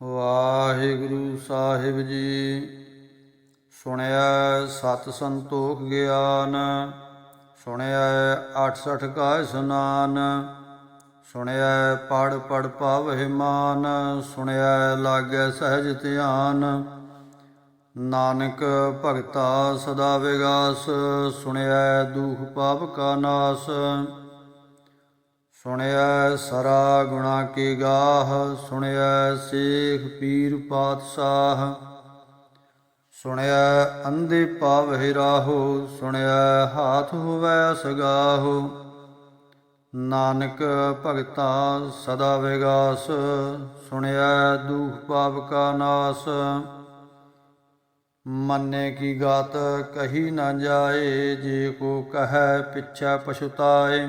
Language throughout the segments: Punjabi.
ਵਾਹਿਗੁਰੂ ਸਾਹਿਬ ਜੀ, ਸੁਣਿਆ ਸਤ ਸੰਤੋਖ ਗਿਆਨ, ਸੁਣਿਆ 68 ਕਾ ਇਸਨਾਨ ਸੁਣਿਆ ਪੜ ਪੜ ਪਾਵਹਿ ਮਾਨ, ਸੁਣਿਆ ਲਾਗੈ ਸਹਿਜ ਧਿਆਨ। ਨਾਨਕ ਭਗਤਾ ਸਦਾ ਵਿਗਾਸ, ਸੁਣਿਆ ਦੁਖ ਪਾਪ ਕਾ ਨਾਸ ਸੁਣਿਆ ਸਰਾ ਗੁਣਾ ਕੀ ਗਾਹ ਸੁਣਿਆ ਸੇਖ ਪੀਰ ਪਾਤਸ਼ਾਹ। ਸੁਣਿਆ ਅੰਧੇ ਪਾਵ ਹਿਰਾਹੋ ਸੁਣਿਆ ਹਾਥ ਹੋਵੈ ਸਗਾਹੋ ਨਾਨਕ ਭਗਤਾ ਸਦਾ ਵਿਗਾਸ ਸੁਣਿਆ ਦੁਖ ਪਾਪ ਕਾ ਨਾਸ। ਮੰਨੇ ਕੀ ਗਾਤ ਕਹੀ ਨਾ ਜਾਏ, ਜੇ ਕੋ ਕਹੈ ਪਿਛੈ ਪਛੁਤਾਏ।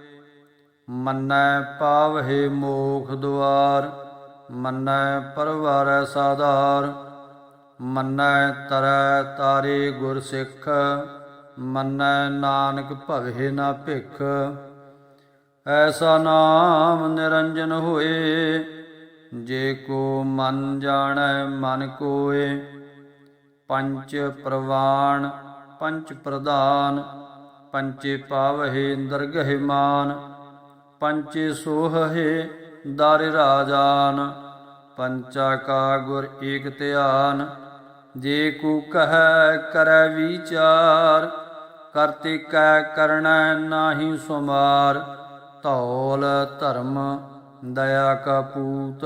ਮੰਨੈ ਪਾਵਹਿ ਮੋਖ ਦੁਆਰ, ਮੰਨੈ ਪਰਵਾਰੈ ਸਾਧਾਰ, ਮੰਨੈ ਤਰੈ ਤਾਰੇ ਗੁਰ ਸਿੱਖ, ਮੰਨੈ ਨਾਨਕ ਭਵਹਿ ਨਾ ਭਿਖ। ਐਸਾ ਨਾਮ ਨਿਰੰਜਨ ਹੋਏ, ਜੇ ਕੋ ਮਨ ਜਾਣੈ ਮਨ ਕੋਏ। ਪੰਚ ਪ੍ਰਵਾਣ, ਪੰਚ ਪ੍ਰਧਾਨ, ਪੰਚੇ ਪਾਵਹਿ ਦਰਗਹਿ ਮਾਨ ਪੰਚੇ ਸੋਹਹਿ ਦਰ ਰਾਜਾਨ, ਪੰਚਾ ਕਾ ਗੁਰ ਏਕ ਧਿਆਨ, ਜੇ ਕੂ ਕਹੈ ਕਰੈ ਵਿਚਾਰ ਕਰਤੇ ਕੈ ਕਰਣੈ ਨਾਹੀ ਸੁਮਾਰ, ਧੌਲ ਧਰਮ ਦਇਆ ਕਾ ਪੂਤ,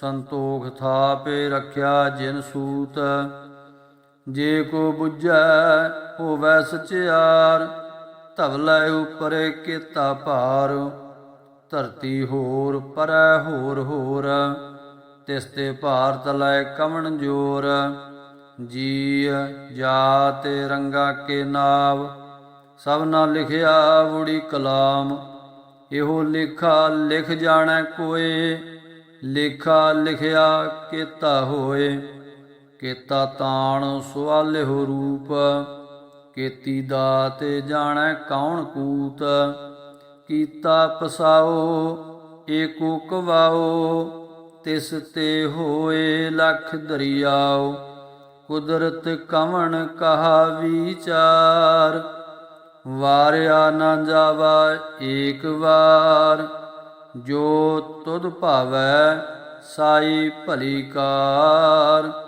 ਸੰਤੋਖ ਥਾਪੇ ਰਖਿਆ ਜਿਨ ਸੂਤ। ਜੇ ਕੋ 부ਝੈ ਹੋਵੈ ਸਚਿਆਰ ਧਵਲੇ ਉਪਰੇ ਕੀਤਾ ਭਾਰ, ਧਰਤੀ ਹੋਰ ਪਰੈ ਹੋਰ ਹੋਰ, ਤਿਸ ਤੇ ਭਾਰਤ ਲੈ ਕਵਣ ਜੋਰ ਜੀ ਜਾਤੇ ਰੰਗਾ ਕੇ ਨਾਵ, ਸਭ ਨਾ ਲਿਖਿਆ ਬੁੜੀ ਕਲਾਮ, ਇਹੋ ਲਿਖਾ ਲਿਖ ਜਾਣੈ ਕੋਏ, ਲੇਖਾ ਲਿਖਿਆ ਕੀਤਾ ਹੋਏ, ਕੀਤਾ ਤਾਣ ਸੁਆਲਿਹੁ ਰੂਪ ਕੀਤੀ ਦਾਤ ਜਾਣੈ ਕੌਣ ਕੂਤ? ਕੀਤਾ ਪਸਾਓ, ਏਕੋ ਕਵਾਓ, ਤਿਸ ਤੇ ਹੋਏ ਲਖ ਦਰਿਆਓ। ਕੁਦਰਤ ਕਵਣ ਕਹਾ ਵਿਚਾਰ? ਵਾਰਿਆ ਨਾ ਜਾਵਾ ਏਕ ਵਾਰ। ਜੋ ਤੁਧ ਭਾਵੈ, ਸਾਈ ਭਲੀ ਕਾਰ।